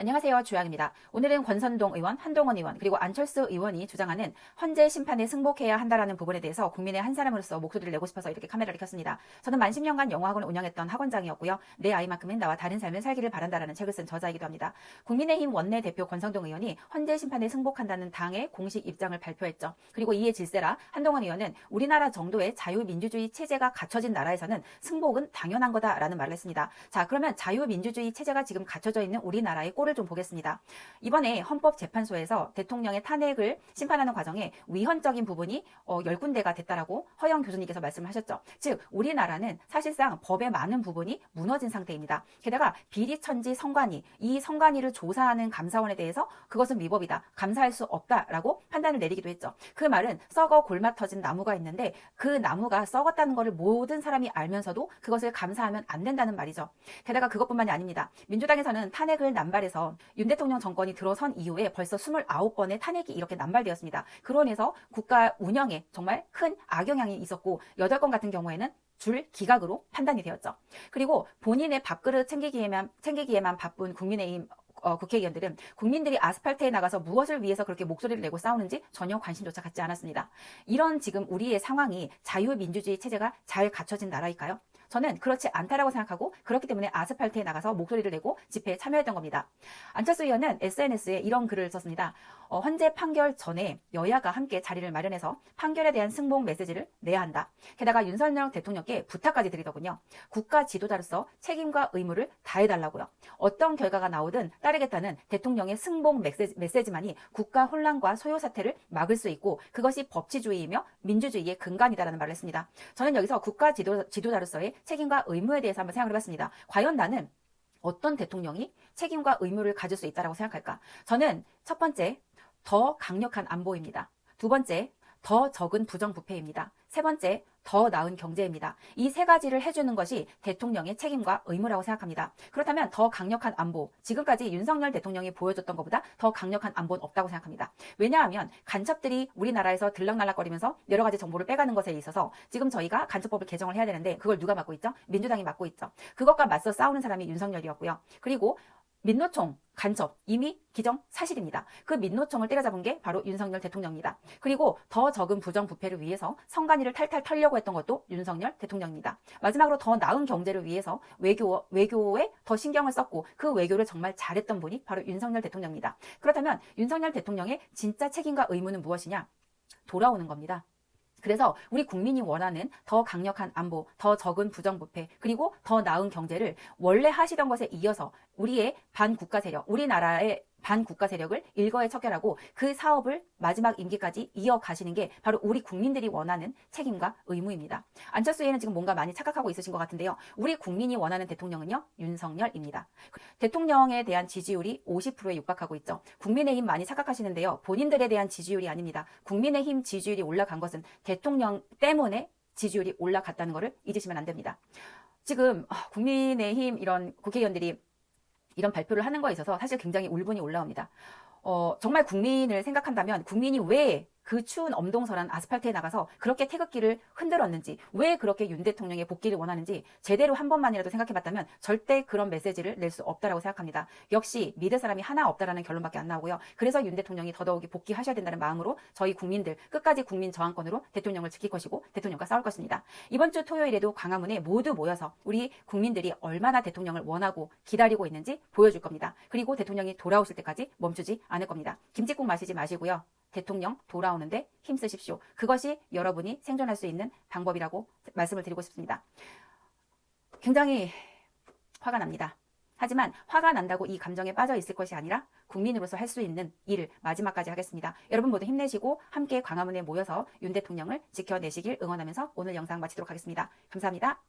안녕하세요. 주양입니다. 오늘은 권선동 의원, 한동훈 의원, 그리고 안철수 의원이 주장하는 헌재 심판에 승복해야 한다라는 부분에 대해서 국민의 한 사람으로서 목소리를 내고 싶어서 이렇게 카메라를 켰습니다. 저는 만 10년간 영어학원을 운영했던 학원장이었고요. 내 아이만큼은 나와 다른 삶을 살기를 바란다라는 책을 쓴 저자이기도 합니다. 국민의힘 원내대표 권성동 의원이 헌재 심판에 승복한다는 당의 공식 입장을 발표했죠. 그리고 이에 질세라 한동훈 의원은 우리나라 정도의 자유민주주의 체제가 갖춰진 나라에서는 승복은 당연한 거다라는 말을 했습니다. 자, 그러면 자유민주주의 체제가 지금 갖춰져 있는 우리나라의 꼴을 좀 보겠습니다. 이번에 헌법재판소에서 대통령의 탄핵을 심판하는 과정에 위헌적인 부분이 어, 10군데가 됐다라고 허영 교수님께서 말씀을 하셨죠. 즉, 우리나라는 사실상 법의 많은 부분이 무너진 상태입니다. 게다가 비리천지 성관위, 이 성관위를 조사하는 감사원에 대해서 그것은 위법이다. 감사할 수 없다라고 판단을 내리기도 했죠. 그 말은 썩어 골마 터진 나무가 있는데 그 나무가 썩었다는 것을 모든 사람이 알면서도 그것을 감사하면 안 된다는 말이죠. 게다가 그것뿐만이 아닙니다. 민주당에서는 탄핵을 남발해서 윤 대통령 정권이 들어선 이후에 벌써 29번의 탄핵이 이렇게 남발되었습니다. 인해서 국가 운영에 정말 큰 악영향이 있었고 8건 같은 경우에는 줄 기각으로 판단이 되었죠. 그리고 본인의 밥그릇 챙기기에만, 챙기기에만 바쁜 국민의힘 어, 국회의원들은 국민들이 아스팔트에 나가서 무엇을 위해서 그렇게 목소리를 내고 싸우는지 전혀 관심조차 갖지 않았습니다. 이런 지금 우리의 상황이 자유민주주의 체제가 잘 갖춰진 나라일까요? 저는 그렇지 않다라고 생각하고 그렇기 때문에 아스팔트에 나가서 목소리를 내고 집회에 참여했던 겁니다. 안철수 의원은 SNS에 이런 글을 썼습니다. 어, 헌재 판결 전에 여야가 함께 자리를 마련해서 판결에 대한 승복 메시지를 내야 한다. 게다가 윤석열 대통령께 부탁까지 드리더군요. 국가 지도자로서 책임과 의무를 다해달라고요. 어떤 결과가 나오든 따르겠다는 대통령의 승복 메시지, 메시지만이 국가 혼란과 소요 사태를 막을 수 있고 그것이 법치주의이며 민주주의의 근간이다라는 말을 했습니다. 저는 여기서 국가 지도, 지도자로서의 책임과 의무에 대해서 한번 생각을 해봤습니다. 과연 나는 어떤 대통령이 책임과 의무를 가질 수 있다고 생각할까? 저는 첫 번째, 더 강력한 안보입니다. 두 번째, 더 적은 부정부패입니다. 세 번째, 더 나은 경제입니다. 이 세 가지를 해주는 것이 대통령의 책임과 의무라고 생각합니다. 그렇다면 더 강력한 안보, 지금까지 윤석열 대통령이 보여줬던 것보다 더 강력한 안보는 없다고 생각합니다. 왜냐하면 간첩들이 우리나라에서 들락날락거리면서 여러 가지 정보를 빼가는 것에 있어서 지금 저희가 간첩법을 개정을 해야 되는데 그걸 누가 맡고 있죠? 민주당이 맡고 있죠. 그것과 맞서 싸우는 사람이 윤석열이었고요. 그리고 민노총 간첩 이미 기정 사실입니다. 그 민노총을 때려잡은 게 바로 윤석열 대통령입니다. 그리고 더 적은 부정 부패를 위해서 성관위를 탈탈 털려고 했던 것도 윤석열 대통령입니다. 마지막으로 더 나은 경제를 위해서 외교 외교에 더 신경을 썼고 그 외교를 정말 잘했던 분이 바로 윤석열 대통령입니다. 그렇다면 윤석열 대통령의 진짜 책임과 의무는 무엇이냐? 돌아오는 겁니다. 그래서 우리 국민이 원하는 더 강력한 안보, 더 적은 부정부패, 그리고 더 나은 경제를 원래 하시던 것에 이어서 우리의 반국가 세력, 우리나라의 반국가 세력을 일거에 척결하고 그 사업을 마지막 임기까지 이어가시는 게 바로 우리 국민들이 원하는 책임과 의무입니다. 안철수에는 지금 뭔가 많이 착각하고 있으신 것 같은데요. 우리 국민이 원하는 대통령은요, 윤석열입니다. 대통령에 대한 지지율이 50%에 육박하고 있죠. 국민의힘 많이 착각하시는데요. 본인들에 대한 지지율이 아닙니다. 국민의힘 지지율이 올라간 것은 대통령 때문에 지지율이 올라갔다는 것을 잊으시면 안 됩니다. 지금 아, 국민의힘 이런 국회의원들이 이런 발표를 하는 거에 있어서 사실 굉장히 울분이 올라옵니다. 어, 정말 국민을 생각한다면 국민이 왜 그 추운 엄동설한 아스팔트에 나가서 그렇게 태극기를 흔들었는지 왜 그렇게 윤 대통령의 복귀를 원하는지 제대로 한 번만이라도 생각해봤다면 절대 그런 메시지를 낼 수 없다라고 생각합니다. 역시 믿을 사람이 하나 없다라는 결론밖에 안 나오고요. 그래서 윤 대통령이 더더욱이 복귀하셔야 된다는 마음으로 저희 국민들 끝까지 국민 저항권으로 대통령을 지킬 것이고 대통령과 싸울 것입니다. 이번 주 토요일에도 광화문에 모두 모여서 우리 국민들이 얼마나 대통령을 원하고 기다리고 있는지 보여줄 겁니다. 그리고 대통령이 돌아오실 때까지 멈추지 않을 겁니다. 김치국 마시지 마시고요. 대통령 돌아오는데 힘쓰십시오. 그것이 여러분이 생존할 수 있는 방법이라고 말씀을 드리고 싶습니다. 굉장히 화가 납니다. 하지만 화가 난다고 이 감정에 빠져 있을 것이 아니라 국민으로서 할 수 있는 일을 마지막까지 하겠습니다. 여러분 모두 힘내시고 함께 광화문에 모여서 윤 대통령을 지켜내시길 응원하면서 오늘 영상 마치도록 하겠습니다. 감사합니다.